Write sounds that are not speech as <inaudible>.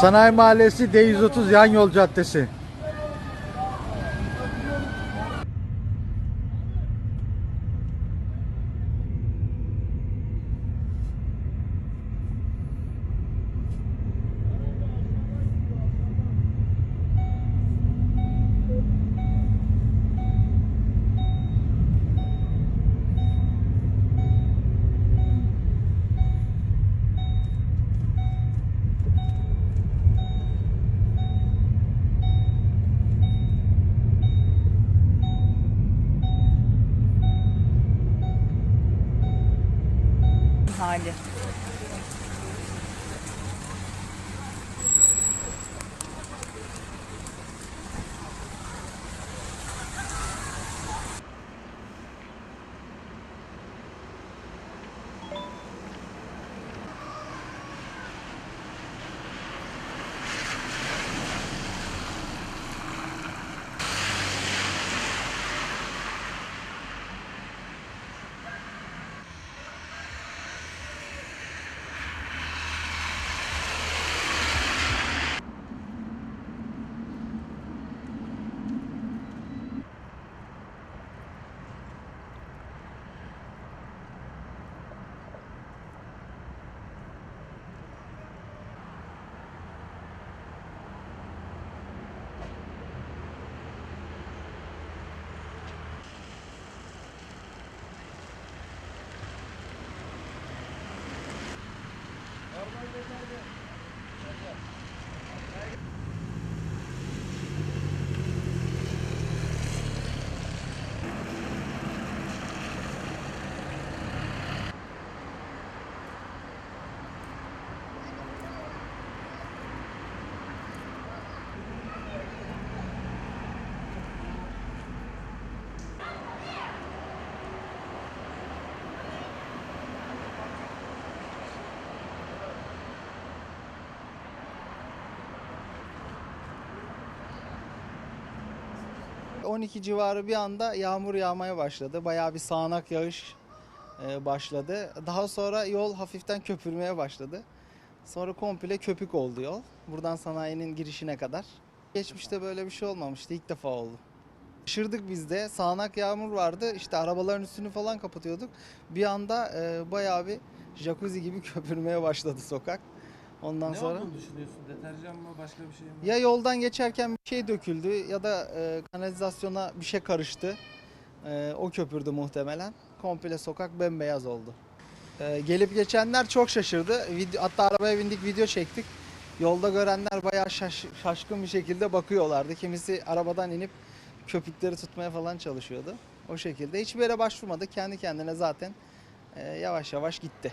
Sanayi Mahallesi D130 yan yol caddesi. Hali. 12 civarı bir anda yağmur yağmaya başladı. Bayağı bir sağanak yağış e, başladı. Daha sonra yol hafiften köpürmeye başladı. Sonra komple köpük oldu yol. Buradan sanayinin girişine kadar. Geçmişte böyle bir şey olmamıştı. İlk defa oldu. Şaşırdık biz de. Sağanak yağmur vardı. İşte arabaların üstünü falan kapatıyorduk. Bir anda e, bayağı bir jacuzzi gibi <laughs> köpürmeye başladı sokak. Ondan ne sonra olduğunu düşünüyorsun? Deterjan mı başka bir şey mi? ya yoldan geçerken bir şey döküldü ya da e, kanalizasyona bir şey karıştı. E, o köpürdü muhtemelen. Komple sokak bembeyaz oldu. E, gelip geçenler çok şaşırdı. Video, hatta arabaya bindik video çektik. Yolda görenler bayağı şaş- şaşkın bir şekilde bakıyorlardı. Kimisi arabadan inip köpükleri tutmaya falan çalışıyordu. O şekilde hiçbir yere başvurmadık. Kendi kendine zaten e, yavaş yavaş gitti.